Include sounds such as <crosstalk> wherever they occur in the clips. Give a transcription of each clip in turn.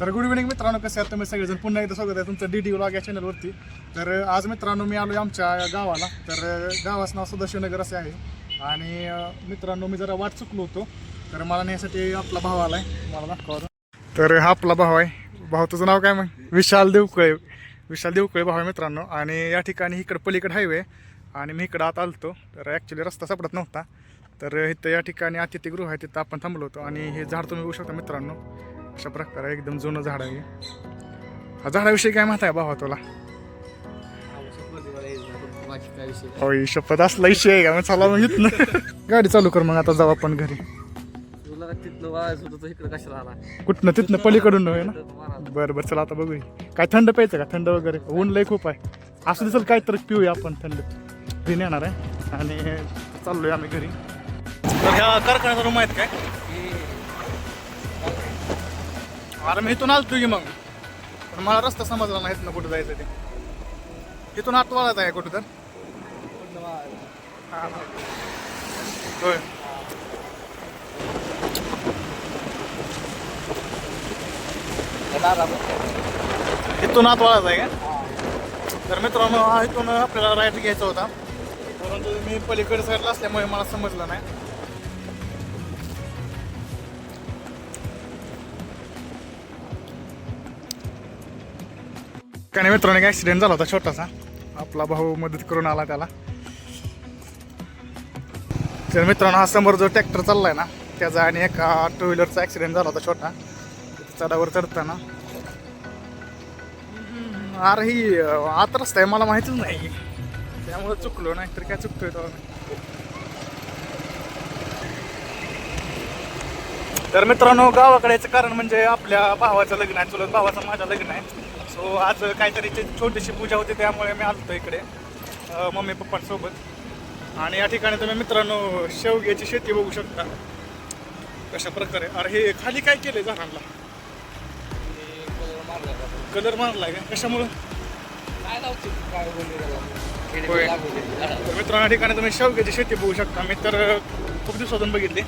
तर good evening मित्रांनो कसे आहात तुम्ही सगळेजण? पुन्हा एकदा स्वागत आहे तुमचं डी डी व्लॉग या चॅनलवरती तर आज मित्रांनो मी आलो आमच्या गावाला. तर गावाचं नाव सदाशिवनगर असे आहे. आणि मित्रांनो मी जरा वाट चुकलो होतो. तर मला नेण्यासाठी आपला भाव आला आहे मला दाखवा तर हा आपला भाव आहे. भाऊ तुझं नाव काय मग? विशाल देवकळे. विशाल देवकळे भाव आहे मित्रांनो. आणि या ठिकाणी इकडं पलीकडे हायवे आणि मी इकडं आत आलतो. तर ॲक्च्युली रस्ता सापडत नव्हता. तर इथं या ठिकाणी अतिथीगृह आहे. तिथं आपण थांबलो होतो. आणि हे झाड तुम्ही बघू शकता मित्रांनो. अशा प्रकारे एकदम जुनं झाड आहे. हा झाडाविषयी काय माहिती आहे भावा तुला? होय शपथ असला विषय आहे का? मग चला मग इथनं. <laughs> गाडी चालू कर मग आता जाऊ आपण घरी. तुला तिथनं वाजायचं होतं तर इकडे कशाला आला? कुठनं? तिथनं पलीकडून होय ना? बरं बरं चला आता बघूया. काय थंड प्यायचं का? थंड वगैरे? ऊन लय खूप आहे. असं दिसेल काय तर पिऊया आपण थंड. घरी येणार आहे. आणि चाललोय आम्ही घरी. ह्या कारखान्याचा रूम आहेत काय? अरे मी इथून आलतो की मग. पण मला रस्ता समजला नाही ना कुठं जायचं ते. इथून आत वळायचं आहे कुठं तर. होय. इथून आत वळायचं आहे का? तर मित्रांनो हा इथून आपल्याला राईट घ्यायचा होता. परंतु मी पलीकडे साईडला असल्यामुळे मला समजलं नाही. काही मित्रांनो ॲक्सिडेंट झाला होता छोटासा. आपला भाऊ मदत करून आला त्याला. तर मित्रांनो हा समोर जो ट्रॅक्टर चाललाय ना त्याचा आणि एका टू व्हीलरचा ॲक्सिडेंट झाला होता छोटा. चढावर चढताना. अरे ही आत रस्ता आहे मला माहितीच नाही. त्यामुळे चुकलो नाही तर काय चुकतोय तो तर मित्रांनो गावाकडे याचं कारण म्हणजे आपल्या भावाचं लग्न आहे चुलत भावाचं माझं लग्न आहे. सो आज काहीतरी ती छोटीशी पूजा होती त्यामुळे मी आलो इकडे मम्मी पप्पांसोबत. आणि या ठिकाणी तुम्ही मित्रांनो शेवग्याची शेती बघू शकता. कशा प्रकारे? अरे हे खाली काय केलंय झाडांना? कलर मारलाय का? कशामुळं? मित्रांनो या ठिकाणी तुम्ही शेवग्याची शेती बघू शकता. मी तर खूप दिवसातून बघितली.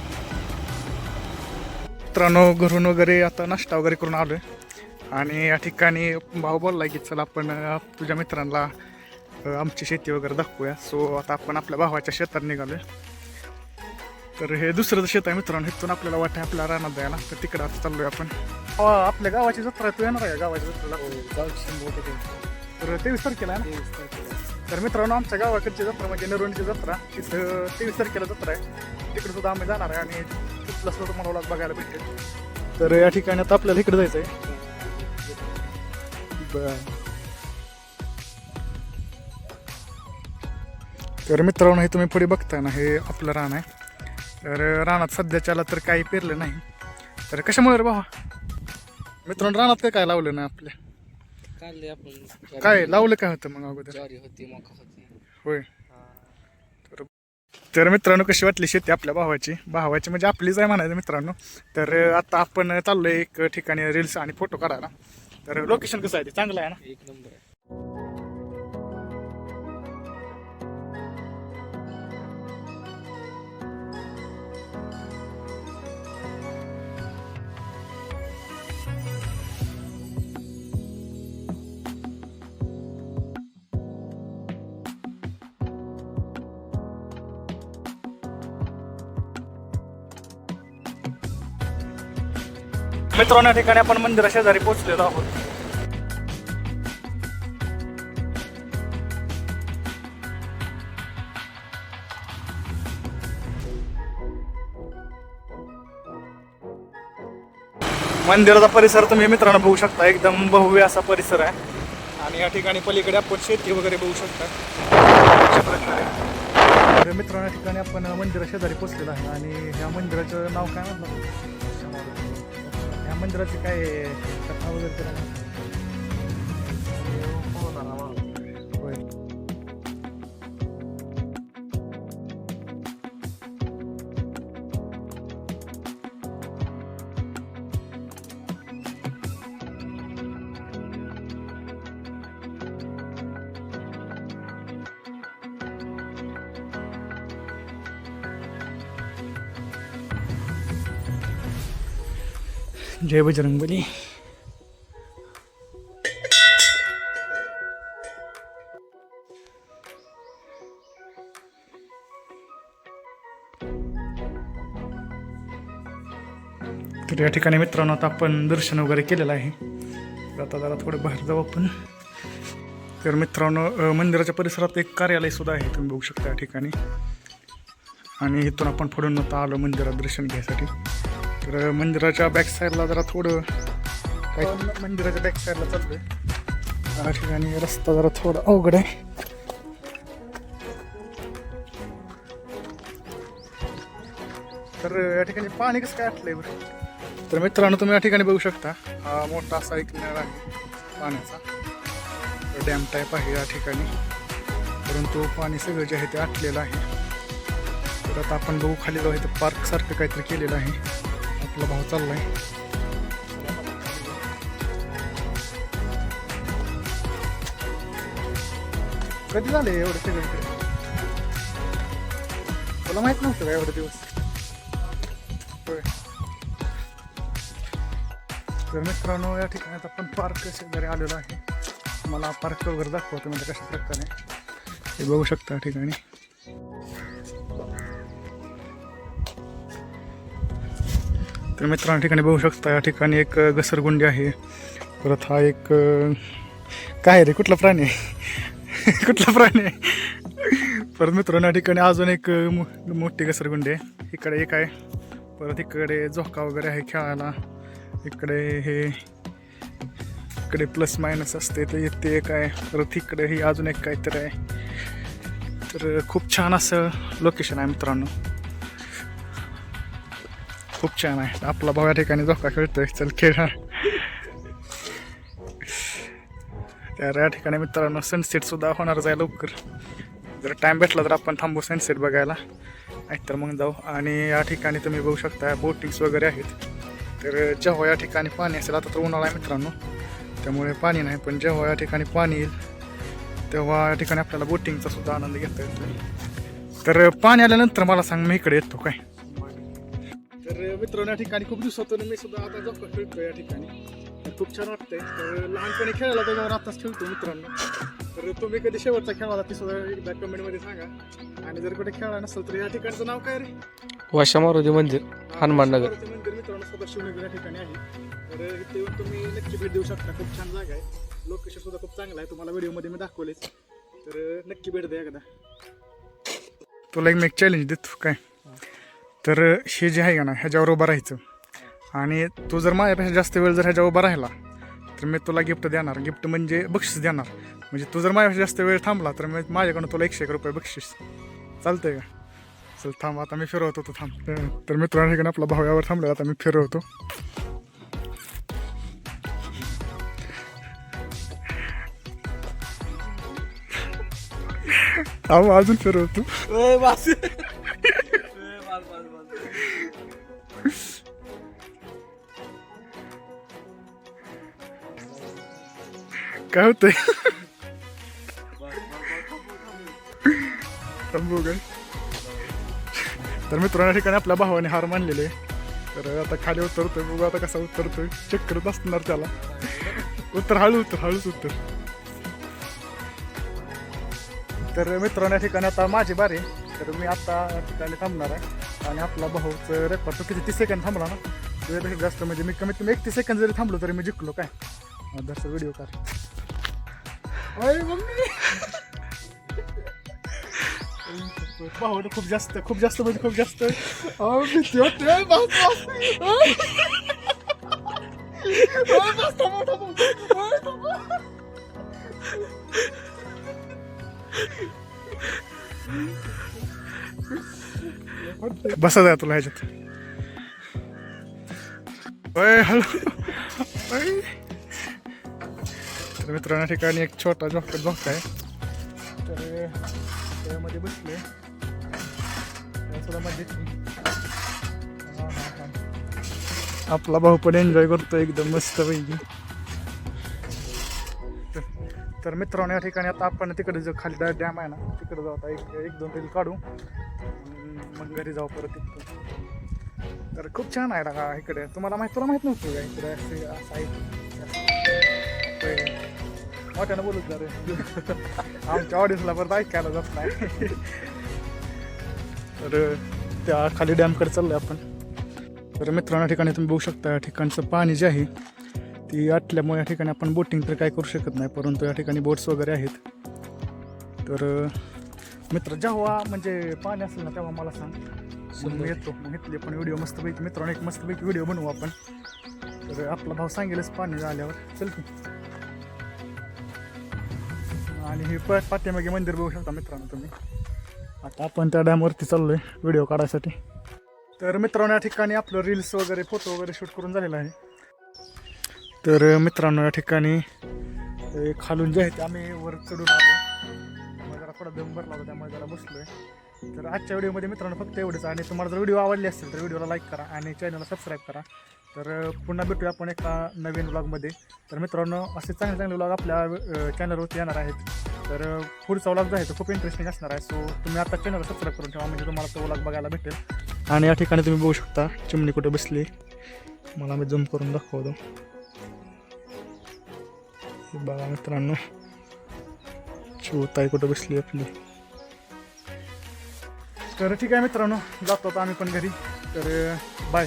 मित्रांनो घरून वगैरे आता नाश्ता वगैरे करून आलोय. आणि या ठिकाणी भाऊ बोललाय की चला आपण तुझ्या मित्रांना आमची शेती वगैरे दाखवूया. सो आता आपण आपल्या भावाच्या शेतात निघालोय. तर हे दुसरं शेत आहे मित्रांनो इथून आपल्याला वाटतं आपल्या रानात जायला. तर तिकडं आता चाललोय आपण. आपल्या गावाची जत्रा आहे, तू येणार आहे गावाची जत्रेला तर तेवीस तारखेला आहे ना? तर मित्रांनो आमच्या गावाकडची जत्रा म्हणजे नरवणीची जत्रा. तिथं तेवीस तारखेला जत्रा आहे. तिकडे सुद्धा आम्ही जाणार आहे आणि तिथलं सुद्धा तुम्हाला बघायला भेटेल. तर या ठिकाणी आता आपल्याला इकडे जायचं आहे बरं. तर मित्रांनो हे तुम्ही पुढे बघताय ना हे आपलं रान आहे. तर रानात सध्याच्याला तर काही पेरलं नाही. तर कशामुळे रे भावा? मित्रांनो रानात काय काय लावलं नाही आपल्या? काढले आपण. काय लावलं काय होतं मग अगोदर? ज्वारी होती मका होती. होय. तर तर मित्रांनो कशी वाटली शेती आपल्या भावाची? भावाची म्हणजे आपलीच आहे म्हणायचं मित्रांनो. तर आता आपण चाललोय एक ठिकाणी रील्स आणि फोटो काढायला. तर लोकेशन कसं आहे ते चांगलं आहे ना? एक नंबर आहे. मित्रांनो या ठिकाणी आपण मंदिरा शेजारी पोहोचलेलो आहोत. मंदिराचा परिसर तुम्ही मित्रांनो बघू शकता एकदम भव्य असा परिसर आहे. आणि या ठिकाणी पलीकडे आपण शेती वगैरे बघू शकता. मित्रांनो या ठिकाणी आपण मंदिरा शेजारी पोहोचलेलो आहे. आणि ह्या मंदिराचं नाव काय म्हणतात? मंदिराची काय कथा वगैरे जय बजरंगबली तर या ठिकाणी मित्रांनो आता आपण दर्शन वगैरे केलेलं आहे. आता जरा थोडं बाहेर जाऊ आपण. तर मित्रांनो मंदिराच्या परिसरात एक कार्यालयसुद्धा आहे तुम्ही बघू शकता या ठिकाणी. आणि इथून आपण पुढून आता आलो मंदिरात दर्शन घ्यायसाठी. तर मंदिराच्या बॅक साईडला जरा थोडं काय मंदिराच्या बॅक साईडला चाललोय. या ठिकाणी रस्ता जरा थोडा अवघड आहे. तर या ठिकाणी पाणी कसं काय आटलंय बरं? तर मित्रांनो तुम्ही या ठिकाणी बघू शकता हा मोठा असा एक नळ आहे पाण्याचा. डॅम टाईप आहे या ठिकाणी. परंतु पाणी सगळं जे आहे ते आटलेलं आहे. तर आता आपण बघू खाली जाऊ इथं पार्क सारखं काहीतरी केलेलं आहे. आपला भाव चाललाय. कधी झाले एवढं सगळं तुला माहीत नव्हतं का एवढे दिवस? होय. तर मित्रांनो या ठिकाणी आता आपण पार्क शेजारी आलेलो आहे. मला पार्क वगैरे दाखवतो म्हणजे कशा प्रकारे. हे बघू शकता या ठिकाणी. तर मित्रांनो ठिकाणी बघू शकता या ठिकाणी एक घसरगुंडी आहे. परत हा एक काय आहे रे कुठला प्राणी आहे? <laughs> कुठला प्राणी आहे? परत मित्रांनो या ठिकाणी अजून एक मो- मोठी घसरगुंडी आहे. इकडे एक आहे. परत इकडे झोका वगैरे आहे खेळायला. इकडे हे इकडे प्लस मायनस असते ते ते एक आहे. परत इकडे ही अजून एक काहीतरी आहे. तर खूप छान असं लोकेशन आहे मित्रांनो. खूप छान आहे. आपला भाऊ या ठिकाणी झोका खेळतोय. चल खेळ तर या ठिकाणी मित्रांनो सनसेट सुद्धा होणारच आहे लवकर. जर टाइम भेटला तर आपण थांबू सनसेट बघायला. नाहीतर मग जाऊ. आणि या ठिकाणी तुम्ही बघू शकता बोटिंग्स वगैरे आहेत. तर जेव्हा या ठिकाणी पाणी असेल आता तर उन्हाळा आहे मित्रांनो. त्यामुळे पाणी नाही पण जेव्हा या ठिकाणी पाणी येईल तेव्हा या ठिकाणी आपल्याला बोटिंगचा सुद्धा आनंद घेता येतो तर पाणी आल्यानंतर मला सांग मी इकडे येतो काय? तर मित्रांनो या ठिकाणी खूप दिवसातून मी सुद्धा आता झोका खेळतो या ठिकाणी. तर खूप छान वाटतंय. तर लहानपणी खेळायला त्याच्यावर आताच खेळतो मित्रांनो. तर तुम्ही कधी शेवटचा खेळाला ते सुद्धा एकदा कमेंटमध्ये सांगा. आणि जर कुठे खेळला नसेल तर या ठिकाणचं नाव काय रे? वाशा मारुती मंदिर हनुमाननगर मंदिर मित्रांनो सदाशिवनगर या ठिकाणी आहे. तर इथे येऊन तुम्ही नक्की भेट देऊ शकता. खूप छान जागा आहे. लोकेशन सुद्धा खूप चांगलं आहे. तुम्हाला व्हिडिओमध्ये मी दाखवलेच. तर नक्की भेट द्या एकदा. तुला एक मी एक चॅलेंज देतो काय? तर हे जे आहे का ना ह्याच्यावर उभं राहायचं. आणि तू जर माझ्यापेक्षा जास्त वेळ जर ह्याच्यावर उभा राहिला तर मी तुला गिफ्ट देणार. गिफ्ट म्हणजे बक्षीस देणार. म्हणजे तू जर माझ्यापेक्षा जास्त वेळ थांबला तर मी माझ्याकडून तुला एकशे एक रुपये बक्षीस. चालतंय का? चल थांब. आता मी फिरवतो तो थांब. तर- तर मित्रांनो ठिकाणी आपला भाव यावर थांबला आता मी फिरवतो. अजून फिरवतो. काय होतंय थांबू काय तर मित्रांना ठिकाणी आपल्या भावाने हार मानलेले तर आता खाली उतरतोय बघू आता कसा उतरतोय चेक करत असणार त्याला उत्तर हळू उतर हळूच उत्तर तर मित्रांना ठिकाणी आता माझी बारी तर मी आता ठिकाणी थांबणार आहे आणि आपला भाऊचं रेकॉर्ड तो किती तीस सेकंद थांबला ना त्याच्यापेक्षा जास्त म्हणजे मी कमीत कमी एकतीस सेकंद जरी थांबलो तरी मी जिंकलो काय दरचा व्हिडिओ कर अरे मम्मी भाऊ खूप जास्त खूप जास्त म्हणजे खूप जास्त अहो, भीती वाटते. बस, बस. अहो, बस, थांबा, थांबा. अहो, थांबा. बसा द्या तुला ह्याच्यात ओय, हॅलो ओय. तर मित्रांनो या ठिकाणी एक छोटा झोका झोका आहे. तर त्यामध्ये बसले मजा आपला भाऊ पण एन्जॉय करतो एकदम मस्त पैकी तर- तर मित्रांनो या ठिकाणी आता आपण तिकडे जो खाली डॅम आहे ना तिकडे जाऊ आता. एक एक दोन रील काढू. मग घरी जाऊ परत तिथं तर खूप छान आहे ना इकडे. तुम्हाला माहीत तुला माहीत नव्हतं का इकडे असे असं आहे? होय. मोठ्यानं बोलत जा रे. आमच्या ऑडियन्सला परत ऐकायला जात नाही. तर त्या खाली डॅमकडे चाललोय आपण. तर मित्रांनो ठिकाणी तुम्ही बघू शकता या ठिकाणचं पाणी जे आहे ती आटल्यामुळे या ठिकाणी आपण बोटिंग तर काय करू शकत नाही परंतु या ठिकाणी बोट्स वगैरे आहेत. तर मित्र जेव्हा म्हणजे पाणी असेल ना तेव्हा मला सांग. मी येतो. मग इथले पण व्हिडिओ मस्तपैकी मित्रांनो एक मस्तपैकी व्हिडिओ बनवू आपण. तर आपला भाऊ सांगेलच पाणी आल्यावर. चल की. आणि हे प पाठीमागे मंदिर बघू शकता मित्रांनो तुम्ही. आता आपण त्या डॅमवरती चाललोय व्हिडिओ काढायसाठी. तर मित्रांनो या ठिकाणी आपलं रील्स वगैरे फोटो वगैरे शूट करून झालेलं आहे. तर मित्रांनो या ठिकाणी खालून जे आहे ते आम्ही वर चढून आलो. जरा थोडा दम भरला होता त्यामुळे जरा बसलोय. तर आजच्या व्हिडिओमध्ये मित्रांनो फक्त एवढंच. आणि तुम्हाला जर व्हिडिओ आवडले असेल तर व्हिडिओला लाईक करा आणि चॅनलला सबस्क्राईब करा. तर पुन्हा भेटूया आपण एका नवीन व्लॉगमध्ये तर मित्रांनो असे चांगले चांगले व्लॉग आपल्या चॅनलवरती येणार आहेत. तर पुढचा व्लॉग जो आहे तो खूप इंटरेस्टिंग असणार आहे. सो तुम्ही आता चॅनल सबस्क्राईब करून ठेवा म्हणजे तुम्हाला तो व्लॉग बघायला भेटेल. आणि या ठिकाणी तुम्ही बघू शकता चिमणी कुठे बसली. मला मी जम करून दाखवतो. बघा मित्रांनो. चिवताई कुठं बसली आपली. तर ठीक आहे मित्रांनो जातो आता आम्ही पण घरी. तर बाय